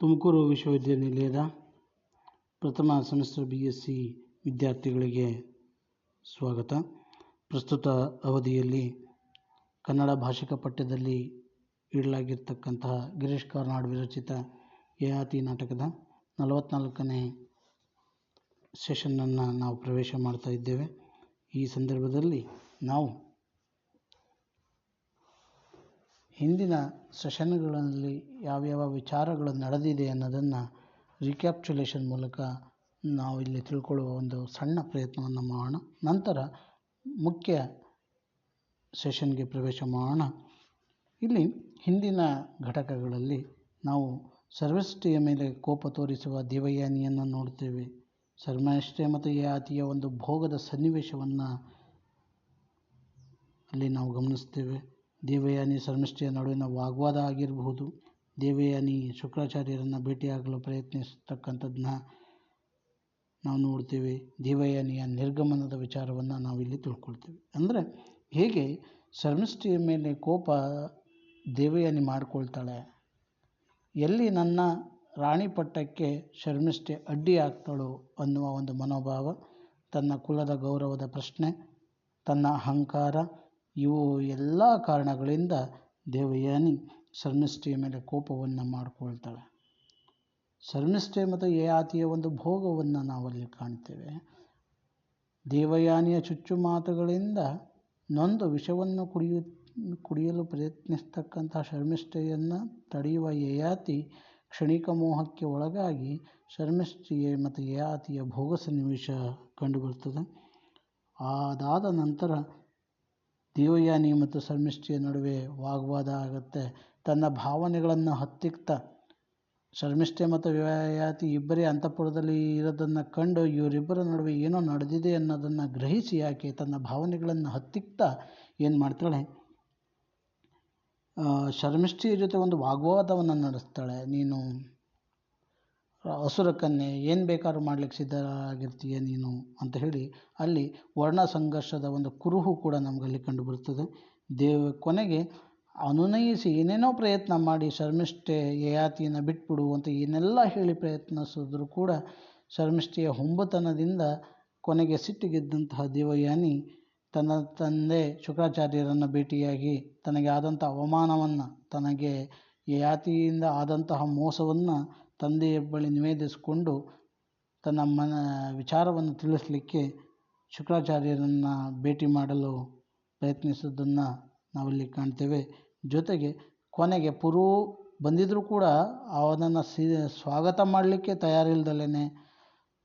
ತುಮಕೂರು ವಿಶ್ವವಿದ್ಯಾನಿಲಯದ ಪ್ರಥಮ semester B S C ವಿದ್ಯಾರ್ಥಿಗಳಿಗೆ ಸ್ವಾಗತ. ಪ್ರಸ್ತುತ ಅವಧಿಯಲ್ಲಿ ಕನ್ನಡ ಭಾಷಿಕ ಪಠ್ಯದಲ್ಲಿ ಇಡಲಾಗಿರ್ತಕ್ಕಂತಹ ಗಿರೀಶ್ ಕಾರ್ನಾಡ್ ವಿರಚಿತ ಯಯಾತಿ ನಾಟಕದ ನಲವತ್ತ್ನಾಲ್ಕನೇ ಸೆಷನ್ನನ್ನು ನಾವು ಪ್ರವೇಶ ಮಾಡ್ತಾ ಇದ್ದೇವೆ. ಈ ಸಂದರ್ಭದಲ್ಲಿ ನಾವು ಹಿಂದಿನ ಸೆಷನ್ಗಳಲ್ಲಿ ಯಾವ್ಯಾವ ವಿಚಾರಗಳು ನಡೆದಿದೆ ಅನ್ನೋದನ್ನು ರಿಕ್ಯಾಪ್ಚುಲೇಷನ್ ಮೂಲಕ ನಾವು ಇಲ್ಲಿ ತಿಳ್ಕೊಳ್ಳುವ ಒಂದು ಸಣ್ಣ ಪ್ರಯತ್ನವನ್ನು ಮಾಡೋಣ. ನಂತರ ಮುಖ್ಯ ಸೆಷನ್ಗೆ ಪ್ರವೇಶ ಮಾಡೋಣ. ಇಲ್ಲಿ ಹಿಂದಿನ ಘಟಕಗಳಲ್ಲಿ ನಾವು ಸರ್ವಸೃಷ್ಟಿಯ ಮೇಲೆ ಕೋಪ ತೋರಿಸುವ ದೇವಯಾನಿಯನ್ನು ನೋಡ್ತೇವೆ. ಸರ್ವನಿಷ್ಠೆ ಮತ್ತು ಯಾತಿಯ ಒಂದು ಭೋಗದ ಸನ್ನಿವೇಶವನ್ನು ಅಲ್ಲಿ ನಾವು ಗಮನಿಸ್ತೇವೆ. ದೇವಯಾನಿ ಶರ್ಮಿಷ್ಠೆಯ ನಡುವಿನ ವಾಗ್ವಾದ ಆಗಿರಬಹುದು. ದೇವಯಾನಿ ಶುಕ್ರಾಚಾರ್ಯರನ್ನು ಭೇಟಿಯಾಗಲು ಪ್ರಯತ್ನಿಸ್ತಕ್ಕಂಥದ್ದನ್ನ ನಾವು ನೋಡ್ತೇವೆ. ದೇವಯಾನಿಯ ನಿರ್ಗಮನದ ವಿಚಾರವನ್ನು ನಾವಿಲ್ಲಿ ತಿಳ್ಕೊಳ್ತೇವೆ. ಅಂದರೆ ಹೇಗೆ ಶರ್ಮಿಷ್ಠೆಯ ಮೇಲೆ ಕೋಪ ದೇವಯಾನಿ ಮಾಡಿಕೊಳ್ತಾಳೆ? ಎಲ್ಲಿ ನನ್ನ ರಾಣಿ ಪಟ್ಟಕ್ಕೆ ಶರ್ಮಿಷ್ಠೆ ಅಡ್ಡಿ ಆಗ್ತಾಳೋ ಅನ್ನುವ ಒಂದು ಮನೋಭಾವ, ತನ್ನ ಕುಲದ ಗೌರವದ ಪ್ರಶ್ನೆ, ತನ್ನ ಅಹಂಕಾರ ಇವು ಎಲ್ಲ ಕಾರಣಗಳಿಂದ ದೇವಯಾನಿ ಶರ್ಮಿಷ್ಠೆಯ ಮೇಲೆ ಕೋಪವನ್ನು ಮಾಡಿಕೊಳ್ತಾಳೆ. ಶರ್ಮಿಷ್ಠೆ ಮತ್ತು ಯಯಾತಿಯ ಒಂದು ಭೋಗವನ್ನು ನಾವಲ್ಲಿ ಕಾಣ್ತೇವೆ. ದೇವಯಾನಿಯ ಚುಚ್ಚು ಮಾತುಗಳಿಂದ ನೊಂದು ವಿಷವನ್ನು ಕುಡಿಯು, ಕುಡಿಯಲು ಪ್ರಯತ್ನಿಸ್ತಕ್ಕಂಥ ಶರ್ಮಿಷ್ಠೆಯನ್ನು ತಡೆಯುವ ಯಯಾತಿ ಕ್ಷಣಿಕ ಮೋಹಕ್ಕೆ ಒಳಗಾಗಿ ಶರ್ಮಿಷ್ಠೆಯ ಮತ್ತು ಯಯಾತಿಯ ಭೋಗ ಸನ್ನಿವೇಶ ಕಂಡುಬರ್ತದೆ. ಅದಾದ ನಂತರ ದೇವಯಾನಿ ಮತ್ತು ಶರ್ಮಿಷ್ಠೆಯ ನಡುವೆ ವಾಗ್ವಾದ ಆಗುತ್ತೆ. ತನ್ನ ಭಾವನೆಗಳನ್ನು ಹತ್ತಿಕ್ತ ಶರ್ಮಿಷ್ಠೆ ಮತ್ತು ಯಯಾತಿ ಇಬ್ಬರೇ ಅಂತಃಪುರದಲ್ಲಿ ಇರೋದನ್ನು ಕಂಡು ಇವರಿಬ್ಬರ ನಡುವೆ ಏನೋ ನಡೆದಿದೆ ಅನ್ನೋದನ್ನು ಗ್ರಹಿಸಿ ಆಕೆ ತನ್ನ ಭಾವನೆಗಳನ್ನು ಹತ್ತಿಕ್ತಾ ಏನು ಮಾಡ್ತಾಳೆ? ಶರ್ಮಿಷ್ಠಿಯ ಜೊತೆ ಒಂದು ವಾಗ್ವಾದವನ್ನು ನಡೆಸ್ತಾಳೆ. ನೀನು ಹಸುರ ಕನ್ಯೆ ಏನು ಬೇಕಾದ್ರೂ ಮಾಡ್ಲಿಕ್ಕೆ ಸಿದ್ಧರಾಗಿರ್ತೀಯ ನೀನು ಅಂತ ಹೇಳಿ ಅಲ್ಲಿ ವರ್ಣ ಸಂಘರ್ಷದ ಒಂದು ಕುರುಹು ಕೂಡ ನಮಗಲ್ಲಿ ಕಂಡುಬರುತ್ತದೆ ದೇವ ಕೊನೆಗೆ ಅನುನಯಿಸಿ ಏನೇನೋ ಪ್ರಯತ್ನ ಮಾಡಿ ಶರ್ಮಿಷ್ಠೆ ಯಯಾತಿಯನ್ನು ಬಿಟ್ಬಿಡು ಅಂತ ಏನೆಲ್ಲ ಹೇಳಿ ಪ್ರಯತ್ನಿಸಿದ್ರು ಕೂಡ ಶರ್ಮಿಷ್ಠೆಯ ಹೊಂಬತನದಿಂದ ಕೊನೆಗೆ ಸಿಟ್ಟಿಗೆದ್ದಂತಹ ದೇವಯಾನಿ ತನ್ನ ತಂದೆ ಶುಕ್ರಾಚಾರ್ಯರನ್ನು ಭೇಟಿಯಾಗಿ ತನಗೆ ಆದಂಥ ಅವಮಾನವನ್ನು, ತನಗೆ ಯಯಾತಿಯಿಂದ ಆದಂತಹ ಮೋಸವನ್ನು ತಂದೆಯ ಬಳಿ ನಿವೇದಿಸಿಕೊಂಡು ತನ್ನ ಮನ, ವಿಚಾರವನ್ನು ತಿಳಿಸಲಿಕ್ಕೆ ಶುಕ್ರಾಚಾರ್ಯರನ್ನು ಭೇಟಿ ಮಾಡಲು ಪ್ರಯತ್ನಿಸಿದ್ದನ್ನು ನಾವಿಲ್ಲಿ ಕಾಣ್ತೇವೆ. ಜೊತೆಗೆ ಕೊನೆಗೆ ಪುರು ಬಂದಿದ್ದರೂ ಕೂಡ ಅವನನ್ನು ಸಿ, ಸ್ವಾಗತ ಮಾಡಲಿಕ್ಕೆ ತಯಾರಿಲ್ದಲೇ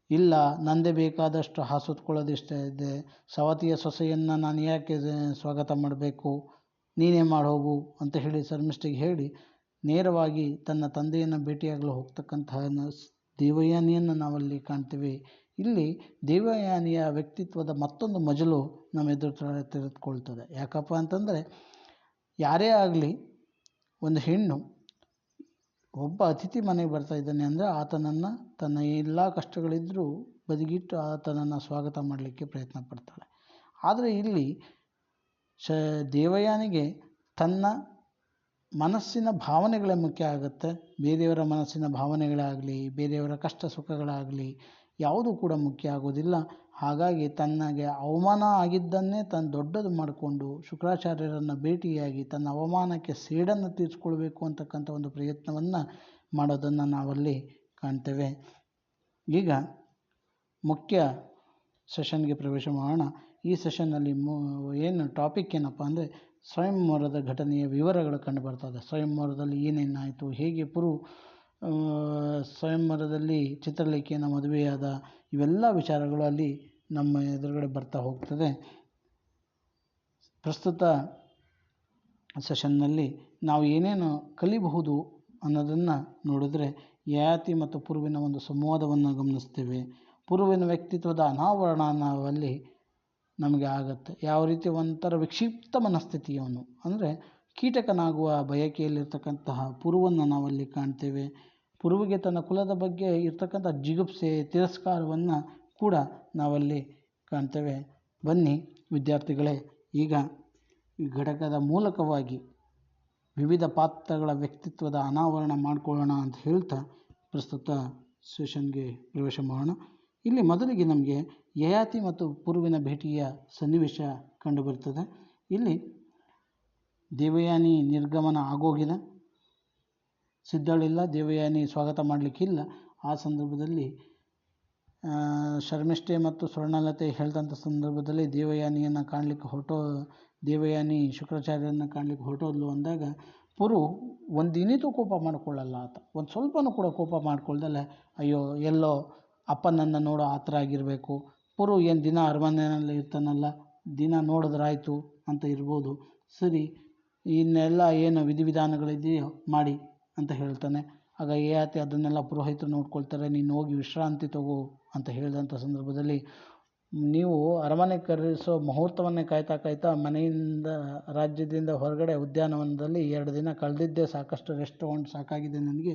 ಇಲ್ಲ, ನಂದೇ ಬೇಕಾದಷ್ಟು ಹಾಸುತ್ಕೊಳ್ಳೋದಿಷ್ಟ ಇದೆ. ಸವತಿಯ ಸೊಸೆಯನ್ನು ನಾನು ಯಾಕೆ ಸ್ವಾಗತ ಮಾಡಬೇಕು? ನೀನೇ ಮಾಡೋಗು ಅಂತ ಹೇಳಿ ಶರ್ಮಿಷ್ಠೆಗೆ ಹೇಳಿ ನೇರವಾಗಿ ತನ್ನ ತಂದೆಯನ್ನು ಭೇಟಿಯಾಗಲು ಹೋಗ್ತಕ್ಕಂತಹ ದೇವಯಾನಿಯನ್ನು ನಾವಲ್ಲಿ ಕಾಣ್ತೀವಿ. ಇಲ್ಲಿ ದೇವಯಾನಿಯ ವ್ಯಕ್ತಿತ್ವದ ಮತ್ತೊಂದು ಮಜಲು ನಮ್ಮ ಎದುರು ತೆರೆದುಕೊಳ್ತದೆ. ಯಾಕಪ್ಪ ಅಂತಂದರೆ, ಯಾರೇ ಆಗಲಿ ಒಂದು ಹೆಣ್ಣು ಒಬ್ಬ ಅತಿಥಿ ಮನೆಗೆ ಬರ್ತಾ ಇದ್ದಾನೆ ಅಂದರೆ ಆತನನ್ನು ತನ್ನ ಎಲ್ಲ ಕಷ್ಟಗಳಿದ್ದರೂ ಬದಿಗಿಟ್ಟು ಆತನನ್ನು ಸ್ವಾಗತ ಮಾಡಲಿಕ್ಕೆ ಪ್ರಯತ್ನ ಪಡ್ತಾಳೆ. ಆದರೆ ಇಲ್ಲಿ ಶ, ದೇವಯಾನಿಗೆ ತನ್ನ ಮನಸ್ಸಿನ ಭಾವನೆಗಳೇ ಮುಖ್ಯ ಆಗುತ್ತೆ. ಬೇರೆಯವರ ಮನಸ್ಸಿನ ಭಾವನೆಗಳಾಗಲಿ, ಬೇರೆಯವರ ಕಷ್ಟ ಸುಖಗಳಾಗಲಿ ಯಾವುದೂ ಕೂಡ ಮುಖ್ಯ ಆಗೋದಿಲ್ಲ. ಹಾಗಾಗಿ ತನಗೆ ಅವಮಾನ ಆಗಿದ್ದನ್ನೇ ತಾನು ದೊಡ್ಡದು ಮಾಡಿಕೊಂಡು ಶುಕ್ರಾಚಾರ್ಯರನ್ನು ಭೇಟಿಯಾಗಿ ತನ್ನ ಅವಮಾನಕ್ಕೆ ಸೇಡನ್ನು ತೀರಿಸ್ಕೊಳ್ಬೇಕು ಅಂತಕ್ಕಂಥ ಒಂದು ಪ್ರಯತ್ನವನ್ನು ಮಾಡೋದನ್ನು ನಾವಲ್ಲಿ ಕಾಣ್ತೇವೆ. ಈಗ ಮುಖ್ಯ ಸೆಷನ್ಗೆ ಪ್ರವೇಶ ಮಾಡೋಣ. ಈ ಸೆಷನ್ನಲ್ಲಿ ಮು, ಏನು ಟಾಪಿಕ್ ಏನಪ್ಪ ಅಂದರೆ ಸ್ವಯಂವರದ ಘಟನೆಯ ವಿವರಗಳು ಕಂಡು ಬರ್ತದೆ ಸ್ವಯಂವರದಲ್ಲಿ ಏನೇನಾಯಿತು ಹೇಗೆ ಪುರು ಸ್ವಯಂವರದಲ್ಲಿ ಚಿತ್ರಲೇಖೆಯನ್ನು ಮದುವೆಯಾದ ಇವೆಲ್ಲ ವಿಚಾರಗಳು ಅಲ್ಲಿ ನಮ್ಮ ಎದುರುಗಡೆ ಬರ್ತಾ ಹೋಗ್ತದೆ. ಪ್ರಸ್ತುತ ಸೆಷನ್ನಲ್ಲಿ ನಾವು ಏನೇನು ಕಲಿಬಹುದು ಅನ್ನೋದನ್ನು ನೋಡಿದ್ರೆ ಯಾತಿ ಮತ್ತು ಪುರುವಿನ ಒಂದು ಸಂವಾದವನ್ನು ಗಮನಿಸ್ತೇವೆ. ಪುರುವಿನ ವ್ಯಕ್ತಿತ್ವದ ಅನಾವರಣ ನಾವಲ್ಲಿ ನಮಗೆ ಆಗುತ್ತೆ. ಯಾವ ರೀತಿ ಒಂಥರ ವಿಕ್ಷಿಪ್ತ ಮನಸ್ಥಿತಿಯವನು ಅಂದರೆ ಕೀಟಕನಾಗುವ ಬಯಕೆಯಲ್ಲಿರ್ತಕ್ಕಂತಹ ಪುರುವನ್ನು ನಾವಲ್ಲಿ ಕಾಣ್ತೇವೆ. ಪುರುವಿಗೆ ತನ್ನ ಕುಲದ ಬಗ್ಗೆ ಇರ್ತಕ್ಕಂಥ ಜಿಗುಪ್ಸೆ, ತಿರಸ್ಕಾರವನ್ನು ಕೂಡ ನಾವಲ್ಲಿ ಕಾಣ್ತೇವೆ. ಬನ್ನಿ ವಿದ್ಯಾರ್ಥಿಗಳೇ, ಈಗ ಈ ಘಟಕದ ಮೂಲಕವಾಗಿ ವಿವಿಧ ಪಾತ್ರಗಳ ವ್ಯಕ್ತಿತ್ವದ ಅನಾವರಣ ಮಾಡಿಕೊಳ್ಳೋಣ ಅಂತ ಹೇಳ್ತಾ ಪ್ರಸ್ತುತ ಸೆಷನ್ಗೆ ಪ್ರವೇಶ ಮಾಡೋಣ. ಇಲ್ಲಿ ಮೊದಲಿಗೆ ನಮಗೆ ಯಯಾತಿ ಮತ್ತು ಪೂರ್ವಿನ ಭೇಟಿಯ ಸನ್ನಿವೇಶ ಕಂಡುಬರುತ್ತದೆ. ಇಲ್ಲಿ ದೇವಯಾನಿ ನಿರ್ಗಮನ ಆಗೋಗಿದೆ ಸಿದ್ಧಳಿಲ್ಲ, ದೇವಯಾನಿ ಸ್ವಾಗತ ಮಾಡಲಿಕ್ಕಿಲ್ಲ. ಆ ಸಂದರ್ಭದಲ್ಲಿ ಶರ್ಮಿಷ್ಠೆ ಮತ್ತು ಸ್ವರ್ಣಲತೆ ಹೇಳ್ದಂಥ ಸಂದರ್ಭದಲ್ಲಿ ದೇವಯಾನಿಯನ್ನು ಕಾಣಲಿಕ್ಕೆ ಹೊರಟೋ, ದೇವಯಾನಿ ಶುಕ್ರಾಚಾರ್ಯರನ್ನು ಕಾಣಲಿಕ್ಕೆ ಹೊರಟೋದ್ಲು ಅಂದಾಗ, ಪುರು ಒಂದು ಇನಿತೂ ಕೋಪ ಮಾಡ್ಕೊಳ್ಳಲ್ಲ ಆತ. ಒಂದು ಸ್ವಲ್ಪನೂ ಕೂಡ ಕೋಪ ಮಾಡ್ಕೊಳ್ದಲ್ಲ, ಅಯ್ಯೋ ಎಲ್ಲೋ ಅಪ್ಪನನ್ನು ನೋಡೋ ಆತರ ಆಗಿರಬೇಕು ಪುರು ಏನು ದಿನ ಅರಮನೆಯಲ್ಲಿ ಇರ್ತಾನಲ್ಲ ದಿನ ನೋಡಿದ್ರಾಯ್ತು ಅಂತ ಇರ್ಬೋದು. ಸರಿ ಇನ್ನೆಲ್ಲ ಏನು ವಿಧಿವಿಧಾನಗಳಿದೆಯೋ ಮಾಡಿ ಅಂತ ಹೇಳ್ತಾನೆ. ಆಗ ಏಯಾತಿ ಅದನ್ನೆಲ್ಲ ಪುರೋಹಿತರು ನೋಡ್ಕೊಳ್ತಾರೆ ನೀನು ಹೋಗಿ ವಿಶ್ರಾಂತಿ ತಗೋ ಅಂತ ಹೇಳಿದಂಥ ಸಂದರ್ಭದಲ್ಲಿ ನೀವು ಅರಮನೆ ಕರೆಸೋ ಮುಹೂರ್ತವನ್ನೇ ಕಾಯ್ತಾ ಕಾಯ್ತಾ ಮನೆಯಿಂದ ರಾಜ್ಯದಿಂದ ಹೊರಗಡೆ ಉದ್ಯಾನವನದಲ್ಲಿ ಎರಡು ದಿನ ಕಳೆದಿದ್ದೆ ಸಾಕಷ್ಟು ರೆಸ್ಟ್ ತೊಗೊಂಡು ಸಾಕಾಗಿದೆ ನನಗೆ.